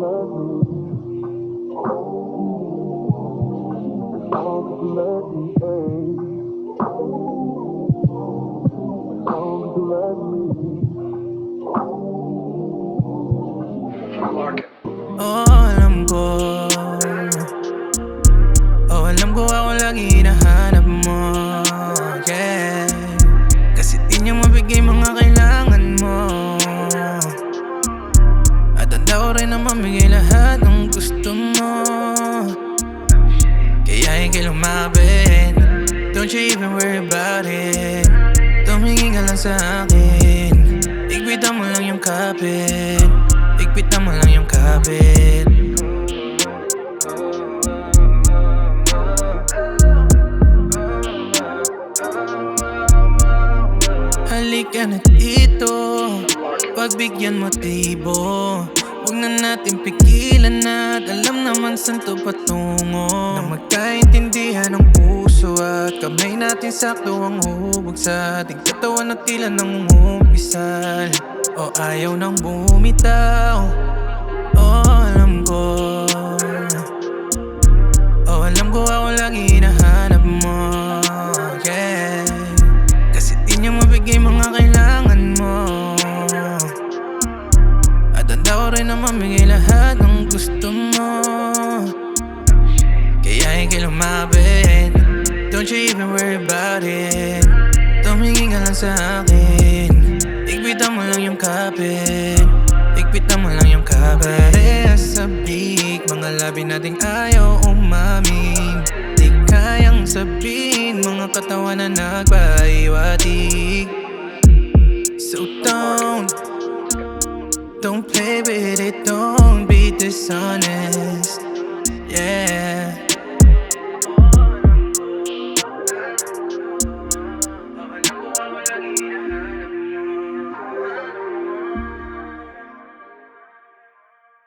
love me. Me, me. I'm good. Lahat ng gusto mo. Kaya ikaw lumapit Don't you even worry about it. Tumingin ka lang sa akin. Igpitan mo lang yung kapit. Igpitan mo lang yung kapit. Halika na dito Pagbigyan mo tibo na natin pigilan at alam naman saan to patungo. Na magkaintindihan ng puso at kamay natin sakto ang hubog sa ating katawan at tila nang umumpisal O ayaw nang bumitaw handa ko rin na mamigay lahat ng gusto mo. Kaya ikaw lumapit. Don't you even worry about it. Tumingin ka lang sa akin. Igpitan mo lang yung kapit Igpitan mo lang yung kapit Parehas sa big Mga labi nating ayaw umamin. Di kayang sabihin Mga katawan na nagpaiwatig Don't play with it, don't be dishonest.